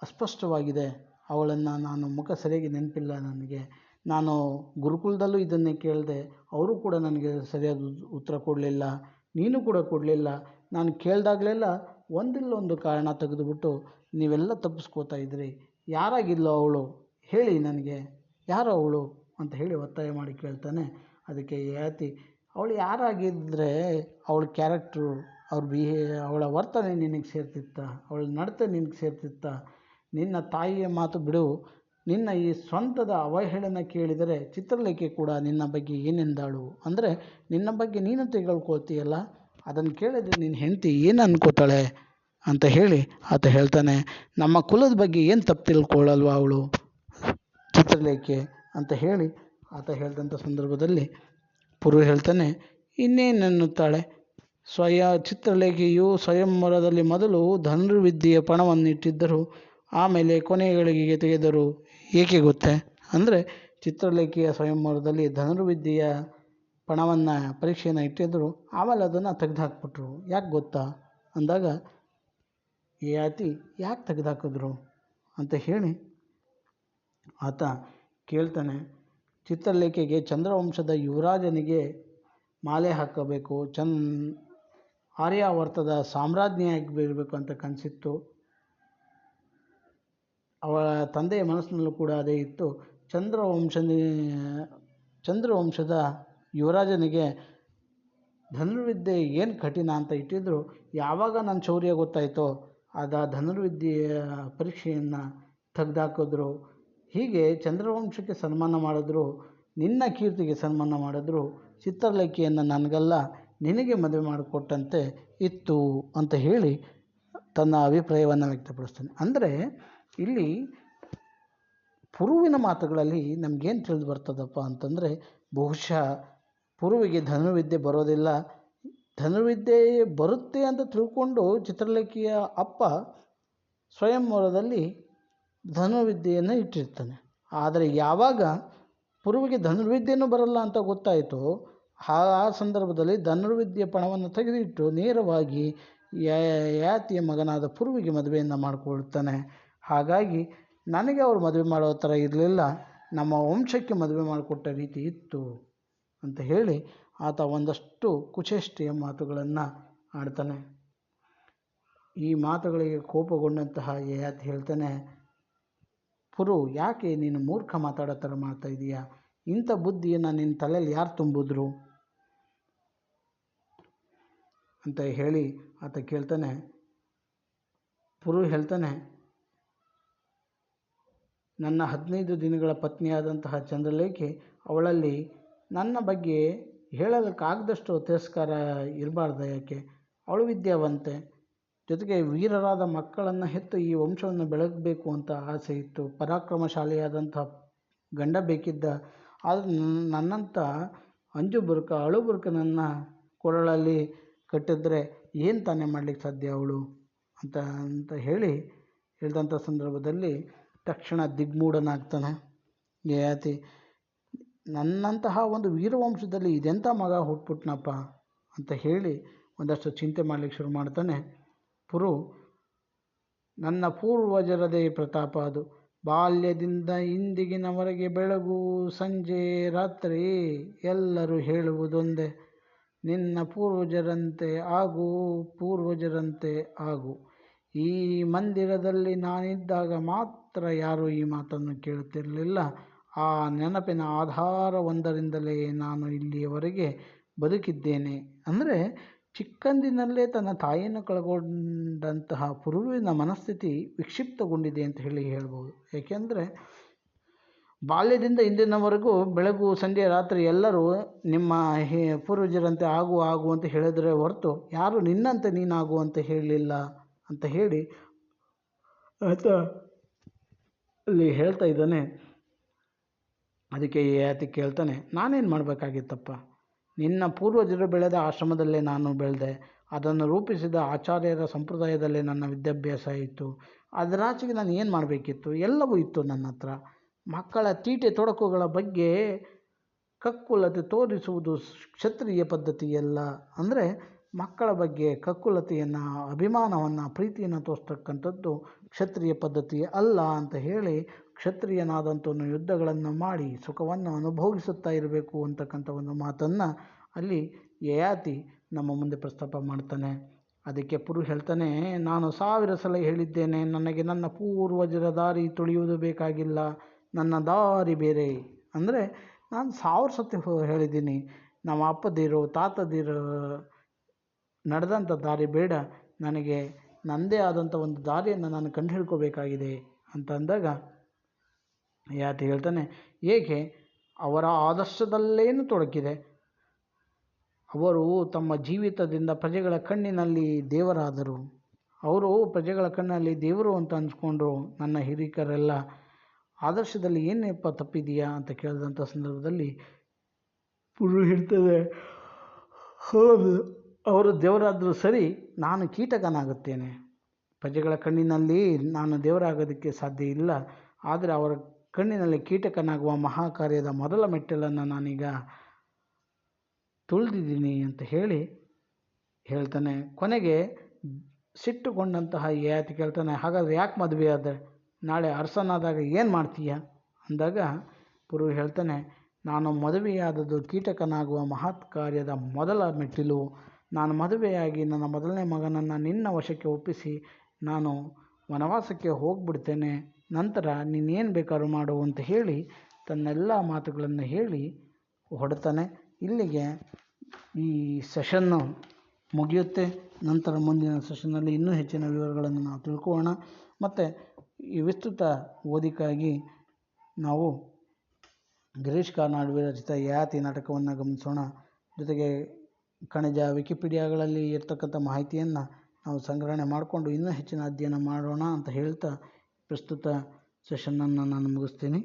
ಅಸ್ಪಷ್ಟವಾಗಿದೆ. ಅವಳನ್ನು ನಾನು ಮುಖ ಸರಿಯಾಗಿ ನೆನಪಿಲ್ಲ ನನಗೆ. ನಾನು ಗುರುಕುಲದಲ್ಲೂ ಇದನ್ನೇ ಕೇಳಿದೆ, ಅವರು ಕೂಡ ನನಗೆ ಸರಿಯಾದ ಉತ್ತರ ಕೊಡಲಿಲ್ಲ, ನೀನು ಕೂಡ ಕೊಡಲಿಲ್ಲ. ನಾನು ಕೇಳಿದಾಗಲೆಲ್ಲ ಒಂದಿಲ್ಲ ಒಂದು ಕಾರಣ ತೆಗೆದುಬಿಟ್ಟು ನೀವೆಲ್ಲ ತಪ್ಪಿಸ್ಕೋತಾ ಇದ್ರಿ. ಯಾರಾಗಿದ್ಲು ಅವಳು? ಹೇಳಿ ನನಗೆ. ಯಾರು ಅವಳು? ಅಂತ ಹೇಳಿ ಒತ್ತಾಯ ಮಾಡಿ ಕೇಳ್ತಾನೆ. ಅದಕ್ಕೆ ಯಾತಿ ಅವಳು ಯಾರಾಗಿದ್ದರೆ ಅವಳ ಕ್ಯಾರೆಕ್ಟ್ರು ಅವ್ರ ಬಿಹೇ ಅವಳ ವರ್ತನೆ ನಿನಗೆ ಸೇರ್ತಿತ್ತ? ಅವಳ ನಡತೆ ನಿನಗೆ ಸೇರ್ತಿತ್ತ? ನಿನ್ನ ತಾಯಿಯ ಮಾತು ಬಿಡು. ನಿನ್ನ ಈ ಸ್ವಂತದ ಅವಹೇಳನ ಕೇಳಿದರೆ ಚಿತ್ರಲೇಖೆ ಕೂಡ ನಿನ್ನ ಬಗ್ಗೆ ಏನೆಂದಾಳು? ಅಂದರೆ ನಿನ್ನ ಬಗ್ಗೆ ನೀನು ತೆಗೆದುಕೊಳ್ತೀಯಲ್ಲ ಅದನ್ನು ಕೇಳಿದ್ರೆ ನಿನ್ನ ಹೆಂಡತಿ ಏನು ಅನ್ಕೋತಾಳೆ ಅಂತ ಹೇಳಿ ಆತ ಹೇಳ್ತಾನೆ, ನಮ್ಮ ಕುಲದ ಬಗ್ಗೆ ಏನು ತಪ್ಪು ತಿಳ್ಕೊಳ್ಳಲ್ವ ಅವಳು ಚಿತ್ರಲೇಖೆ ಅಂತ ಹೇಳಿ ಆತ ಹೇಳಿದಂಥ ಸಂದರ್ಭದಲ್ಲಿ ಪುರು ಹೇಳ್ತಾನೆ, ಇನ್ನೇನೆನ್ನುತ್ತಾಳೆ? ಸ್ವಯ ಚಿತ್ರಲೇಖೆಯು ಸ್ವಯಂವರದಲ್ಲಿ ಮೊದಲು ಧನುರ್ವಿದ್ಯೆಯ ಪಣವನ್ನು ಇಟ್ಟಿದ್ದರು ಆಮೇಲೆ ಕೊನೆಗಳಿಗೆ ತೆಗೆದರು. ಏಕೆ ಗೊತ್ತೇ? ಅಂದರೆ ಚಿತ್ರಲೇಖೆಯ ಸ್ವಯಂವರದಲ್ಲಿ ಧನುರ್ವಿದ್ಯೆಯ ಪಣವನ್ನು ಪರೀಕ್ಷೆಯನ್ನು ಇಟ್ಟಿದ್ದರು ಆಮೇಲೆ ಅದನ್ನು ತೆಗೆದುಹಾಕ್ಬಿಟ್ರು. ಯಾಕೆ ಗೊತ್ತಾ? ಅಂದಾಗ ಯಯಾತಿ ಯಾಕೆ ತೆಗೆದುಹಾಕಿದ್ರು? ಅಂತ ಹೇಳಿ ಆತ ಕೇಳ್ತಾನೆ, ಚಿತ್ರಲೇಖೆಗೆ ಚಂದ್ರವಂಶದ ಯುವರಾಜನಿಗೆ ಮಾಲೆ ಹಾಕಬೇಕು ಚನ್ ಆರ್ಯಾವರ್ತದ ಸಾಮ್ರಾಜ್ಞಿಯಾಗಿ ಬೀಳಬೇಕು ಅಂತ ಕನಸಿತ್ತು. ಅವಳ ತಂದೆಯ ಮನಸ್ಸಿನಲ್ಲೂ ಕೂಡ ಅದೇ ಇತ್ತು. ಚಂದ್ರವಂಶನಿ, ಚಂದ್ರವಂಶದ ಯುವರಾಜನಿಗೆ ಧನುರ್ವಿದ್ಯೆ ಏನು ಕಠಿಣ ಅಂತ ಇಟ್ಟಿದ್ದರು ಯಾವಾಗ ನನ್ನ ಶೌರ್ಯ ಗೊತ್ತಾಯಿತೋ ಆದ ಧನುರ್ವಿದ್ಯೆಯ ಪರೀಕ್ಷೆಯನ್ನು ತೆಗ್ದಾಕಿದ್ರು. ಹೀಗೆ ಚಂದ್ರವಂಶಕ್ಕೆ ಸನ್ಮಾನ ಮಾಡಿದ್ರು, ನಿನ್ನ ಕೀರ್ತಿಗೆ ಸನ್ಮಾನ ಮಾಡಿದ್ರು, ಚಿತ್ರಲೇಖೆಯನ್ನು ನನಗಲ್ಲ, ನಿನಗೆ ಮದುವೆ ಮಾಡಿಕೊಟ್ಟಂತೆ ಇತ್ತು ಅಂತ ಹೇಳಿ ತನ್ನ ಅಭಿಪ್ರಾಯವನ್ನು ವ್ಯಕ್ತಪಡಿಸ್ತಾನೆ. ಅಂದರೆ ಇಲ್ಲಿ ಪುರುವಿನ ಮಾತುಗಳಲ್ಲಿ ನಮಗೇನು ತಿಳಿದು ಬರ್ತದಪ್ಪ ಅಂತಂದರೆ ಬಹುಶಃ ಪುರುವಿಗೆ ಧನುರ್ವಿದ್ಯೆ ಬರೋದಿಲ್ಲ. ಧನುರ್ವಿದ್ಯೆ ಬರುತ್ತೆ ಅಂತ ತಿಳ್ಕೊಂಡು ಚಿತ್ರಲೇಖಿಯ ಅಪ್ಪ ಸ್ವಯಂವರದಲ್ಲಿ ಧನುರ್ವಿದ್ಯೆಯನ್ನು ಇಟ್ಟಿರ್ತಾನೆ. ಆದರೆ ಯಾವಾಗ ಪುರುವಿಗೆ ಧನುರ್ವಿದ್ಯೆನೂ ಬರಲ್ಲ ಅಂತ ಗೊತ್ತಾಯಿತು, ಆ ಸಂದರ್ಭದಲ್ಲಿ ಧನುರ್ವಿದ್ಯೆ ಪಣವನ್ನು ತೆಗೆದಿಟ್ಟು ನೇರವಾಗಿ ಯಾತಿಯ ಮಗನಾದ ಪುರುವಿಗೆ ಮದುವೆಯನ್ನು ಮಾಡಿಕೊಳ್ತಾನೆ. ಹಾಗಾಗಿ ನನಗೆ ಅವ್ರು ಮದುವೆ ಮಾಡೋ ಥರ ಇರಲಿಲ್ಲ, ನಮ್ಮ ವಂಶಕ್ಕೆ ಮದುವೆ ಮಾಡಿಕೊಟ್ಟ ರೀತಿ ಇತ್ತು ಅಂತ ಹೇಳಿ ಆತ ಒಂದಷ್ಟು ಕುಚೇಷ್ಟೆಯ ಮಾತುಗಳನ್ನು ಆಡ್ತಾನೆ. ಈ ಮಾತುಗಳಿಗೆ ಕೋಪಗೊಂಡಂತಹ ಯಯಾತಿ ಹೇಳ್ತಾನೆ, ಪುರು, ಯಾಕೆ ನೀನು ಮೂರ್ಖ ಮಾತಾಡೋ ಥರ ಮಾಡ್ತಾ ಇದೀಯಾ? ಇಂಥ ಬುದ್ಧಿಯನ್ನು ನಿನ್ನ ತಲೆಯಲ್ಲಿ ಯಾರು ತುಂಬಿದ್ರು? ಅಂತ ಹೇಳಿ ಆತ ಕೇಳ್ತಾನೆ. ಪುರು ಹೇಳ್ತಾನೆ ನನ್ನ ಹದಿನೈದು ದಿನಗಳ ಪತ್ನಿಯಾದಂತಹ ಚಂದ್ರಲೇಖೆ ಅವಳಲ್ಲಿ ನನ್ನ ಬಗ್ಗೆ ಹೇಳೋದಕ್ಕಾಗದಷ್ಟು ತಿರಸ್ಕಾರ ಇರಬಾರ್ದು ಯಾಕೆ? ಅವಳು ವಿದ್ಯಾವಂತೆ. ಜೊತೆಗೆ ವೀರರಾದ ಮಕ್ಕಳನ್ನು ಹೆತ್ತು ಈ ವಂಶವನ್ನು ಬೆಳಗಬೇಕು ಅಂತ ಆಸೆ ಇತ್ತು. ಪರಾಕ್ರಮಶಾಲಿಯಾದಂಥ ಗಂಡ ಬೇಕಿದ್ದ, ಆದರೆ ನನ್ನಂಥ ಅಂಜು ಬುರುಕ, ಅಳು ಬುರ್ಕನನ್ನು ಕೊರಳಲ್ಲಿ ಕಟ್ಟಿದ್ರೆ ಏನು ತಾನೇ ಮಾಡಲಿಕ್ಕೆ ಸಾಧ್ಯ ಅವಳು? ಅಂತ ಅಂತ ಹೇಳಿ ಹೇಳಿದಂಥ ಸಂದರ್ಭದಲ್ಲಿ ತಕ್ಷಣ ದಿಗ್ಮೂಢನಾಗ್ತಾನೆ. ಯಯಾತಿ ನನ್ನಂತಹ ಒಂದು ವೀರವಂಶದಲ್ಲಿ ಇದೆಂಥ ಮಗ ಹುಟ್ಬಿಟ್ನಪ್ಪ ಅಂತ ಹೇಳಿ ಒಂದಷ್ಟು ಚಿಂತೆ ಮಾಡಲಿಕ್ಕೆ ಶುರು ಮಾಡ್ತಾನೆ. ಪುರು, ನನ್ನ ಪೂರ್ವಜರದೇ ಪ್ರತಾಪ ಅದು. ಬಾಲ್ಯದಿಂದ ಇಂದಿಗಿನವರೆಗೆ ಬೆಳಗು, ಸಂಜೆ, ರಾತ್ರಿ ಎಲ್ಲರೂ ಹೇಳುವುದೊಂದೇ. ನಿನ್ನ ಪೂರ್ವಜರಂತೆ ಆಗು ಪೂರ್ವಜರಂತೆ ಆಗು. ಈ ಮಂದಿರದಲ್ಲಿ ನಾನಿದ್ದಾಗ ಮಾತ್ರ ಯಾರೂ ಈ ಮಾತನ್ನು ಕೇಳುತ್ತಿರಲಿಲ್ಲ. ಆ ನೆನಪಿನ ಆಧಾರವೊಂದರಿಂದಲೇ ನಾನು ಇಲ್ಲಿಯವರೆಗೆ ಬದುಕಿದ್ದೇನೆ. ಅಂದರೆ ಚಿಕ್ಕಂದಿನಲ್ಲೇ ತನ್ನ ತಾಯಿಯನ್ನು ಕಳ್ಕೊಂಡಂತಹ ಪುರುವಿನ ಮನಸ್ಥಿತಿ ವಿಕ್ಷಿಪ್ತಗೊಂಡಿದೆ ಅಂತ ಹೇಳಿ ಹೇಳ್ಬೋದು. ಏಕೆಂದರೆ ಬಾಲ್ಯದಿಂದ ಇಂದಿನವರೆಗೂ ಬೆಳಗು, ಸಂಜೆ, ರಾತ್ರಿ ಎಲ್ಲರೂ ನಿಮ್ಮ ಹೇ ಪೂರ್ವಜರಂತೆ ಆಗು ಆಗು ಅಂತ ಹೇಳಿದರೆ ಹೊರತು ಯಾರು ನಿನ್ನಂತೆ ನೀನಾಗು ಅಂತ ಹೇಳಲಿಲ್ಲ ಅಂತ ಹೇಳಿ ಆತ ಅಲ್ಲಿ ಹೇಳ್ತಾ ಇದ್ದಾನೆ, ಅದಕ್ಕೆ ಯಯಾತಿ ಕೇಳ್ತಾನೆ, ನಾನೇನು ಮಾಡಬೇಕಾಗಿತ್ತಪ್ಪ? ನಿನ್ನ ಪೂರ್ವಜರು ಬೆಳೆದ ಆಶ್ರಮದಲ್ಲೇ ನಾನು ಬೆಳೆದೆ, ಅದನ್ನು ರೂಪಿಸಿದ ಆಚಾರ್ಯರ ಸಂಪ್ರದಾಯದಲ್ಲೇ ನನ್ನ ವಿದ್ಯಾಭ್ಯಾಸ ಇತ್ತು. ಅದರಾಚೆಗೆ ನಾನು ಏನು ಮಾಡಬೇಕಿತ್ತು? ಎಲ್ಲವೂ ಇತ್ತು ನನ್ನ ಹತ್ರ. ಮಕ್ಕಳ ತೀಟೆ ತೊಡಕುಗಳ ಬಗ್ಗೆ ಕಕ್ಕುಲತೆ ತೋರಿಸುವುದು ಕ್ಷತ್ರಿಯ ಪದ್ಧತಿಯಲ್ಲ. ಅಂದರೆ ಮಕ್ಕಳ ಬಗ್ಗೆ ಕಕ್ಕುಲತೆಯನ್ನು ಅಭಿಮಾನವನ್ನು, ಪ್ರೀತಿಯನ್ನು ತೋರಿಸ್ತಕ್ಕಂಥದ್ದು ಕ್ಷತ್ರಿಯ ಪದ್ಧತಿ ಅಲ್ಲ ಅಂತ ಹೇಳಿ ಕ್ಷತ್ರಿಯನಾದಂಥವನು ಯುದ್ಧಗಳನ್ನು ಮಾಡಿ ಸುಖವನ್ನು ಅನುಭವಿಸುತ್ತಾ ಇರಬೇಕು ಅಂತಕ್ಕಂಥ ಒಂದು ಮಾತನ್ನು ಅಲ್ಲಿ ಯಯಾತಿ ನಮ್ಮ ಮುಂದೆ ಪ್ರಸ್ತಾಪ ಮಾಡ್ತಾನೆ. ಅದಕ್ಕೆ ಪುರು ಹೇಳ್ತಾನೆ, ನಾನು ಸಾವಿರ ಸಲ ಹೇಳಿದ್ದೇನೆ, ನನಗೆ ನನ್ನ ಪೂರ್ವಜರ ದಾರಿ ತುಳಿಯುವುದು ಬೇಕಾಗಿಲ್ಲ, ನನ್ನ ದಾರಿ ಬೇರೆ. ಅಂದರೆ, ನಾನು ಸಾವಿರ ಸತಿ ಹೇಳಿದ್ದೀನಿ, ನಮ್ಮ ಅಪ್ಪದಿರು ತಾತದಿರು ನಡೆದಂಥ ದಾರಿ ಬೇಡ. ನನಗೆ ನನ್ನದೇ ಆದಂಥ ಒಂದು ದಾರಿಯನ್ನು ನಾನು ಕಂಡು ಹಿಡ್ಕೋಬೇಕಾಗಿದೆ ಅಂತ ಅಂದಾಗ ಯಾತಿ ಹೇಳ್ತಾನೆ, ಏಕೆ? ಅವರ ಆದರ್ಶದಲ್ಲೇನು ತೊಡಕಿದೆ? ಅವರು ತಮ್ಮ ಜೀವಿತದಿಂದ ಪ್ರಜೆಗಳ ಕಣ್ಣಿನಲ್ಲಿ ದೇವರಾದರು. ಅವರು ಪ್ರಜೆಗಳ ಕಣ್ಣಲ್ಲಿ ದೇವರು ಅಂತ ಅನ್ಸ್ಕೊಂಡ್ರು ನನ್ನ ಹಿರಿಕರೆಲ್ಲ ಆದರ್ಶದಲ್ಲಿ ಏನಪ್ಪ ತಪ್ಪಿದೆಯಾ ಅಂತ ಕೇಳಿದಂಥ ಸಂದರ್ಭದಲ್ಲಿ ಪುರು ಹಿಡ್ತದೆ ಹೌದು. ಅವರು ದೇವರಾದರೂ ಸರಿ ನಾನು ಕೀಟಕನಾಗುತ್ತೇನೆ. ಪ್ರಜೆಗಳ ಕಣ್ಣಿನಲ್ಲಿ ನಾನು ದೇವರಾಗೋದಕ್ಕೆ ಸಾಧ್ಯ ಇಲ್ಲ. ಆದರೆ ಅವರ ಕಣ್ಣಿನಲ್ಲಿ ಕೀಟಕನಾಗುವ ಮಹಾಕಾರ್ಯದ ಮೊದಲ ಮೆಟ್ಟಲನ್ನು ನಾನೀಗ ತುಳಿದಿದ್ದೀನಿ ಅಂತ ಹೇಳಿ ಹೇಳ್ತಾನೆ. ಕೊನೆಗೆ ಸಿಟ್ಟುಕೊಂಡಂತಹ ಯಾತಿ ಕೇಳ್ತಾನೆ, ಹಾಗಾದರೆ ಯಾಕೆ ಮದುವೆ ಆದ? ನಾಳೆ ಅರಸನಾದಾಗ ಏನು ಮಾಡ್ತೀಯ? ಅಂದಾಗ ಪುರು ಹೇಳ್ತಾನೆ, ನಾನು ಮದುವೆಯಾದದ್ದು ಕೀಟಕನಾಗುವ ಮಹತ್ ಕಾರ್ಯದ ಮೊದಲ ಮೆಟ್ಟಿಲು ನಾನು ಮದುವೆಯಾಗಿ ನನ್ನ ಮೊದಲನೇ ಮಗನನ್ನು ನಿನ್ನ ವಶಕ್ಕೆ ಒಪ್ಪಿಸಿ ನಾನು ವನವಾಸಕ್ಕೆ ಹೋಗ್ಬಿಡ್ತೇನೆ. ನಂತರ ನೀನೇನು ಬೇಕಾದ್ರೂ ಮಾಡು ಅಂತ ಹೇಳಿ ತನ್ನೆಲ್ಲ ಮಾತುಗಳನ್ನು ಹೇಳಿ ಹೊಡ್ತಾನೆ ಇಲ್ಲಿಗೆ ಈ ಸೆಷನ್ನು ಮುಗಿಯುತ್ತೆ. ನಂತರ ಮುಂದಿನ ಸೆಷನ್ನಲ್ಲಿ ಇನ್ನೂ ಹೆಚ್ಚಿನ ವಿವರಗಳನ್ನು ನಾವು ತಿಳ್ಕೊಳ್ಳೋಣ. ಮತ್ತು ಈ ವಿಸ್ತೃತ ಓದಿಕಾಗಿ ನಾವು ಗಿರೀಶ್ ಕಾರ್ನಾಡ್ ವಿರಚಿತ ಯಾತಿ ನಾಟಕವನ್ನು ಗಮನಿಸೋಣ. ಜೊತೆಗೆ ಕಣಜ ವಿಕಿಪೀಡಿಯಾಗಳಲ್ಲಿ ಇರತಕ್ಕಂಥ ಮಾಹಿತಿಯನ್ನು ನಾವು ಸಂಗ್ರಹಣೆ ಮಾಡಿಕೊಂಡು ಇನ್ನೂ ಹೆಚ್ಚಿನ ಅಧ್ಯಯನ ಮಾಡೋಣ ಅಂತ ಹೇಳ್ತಾ ಪ್ರಸ್ತುತ ಸೆಷನ್ನನ್ನು ನಾನು ಮುಗಿಸ್ತೀನಿ.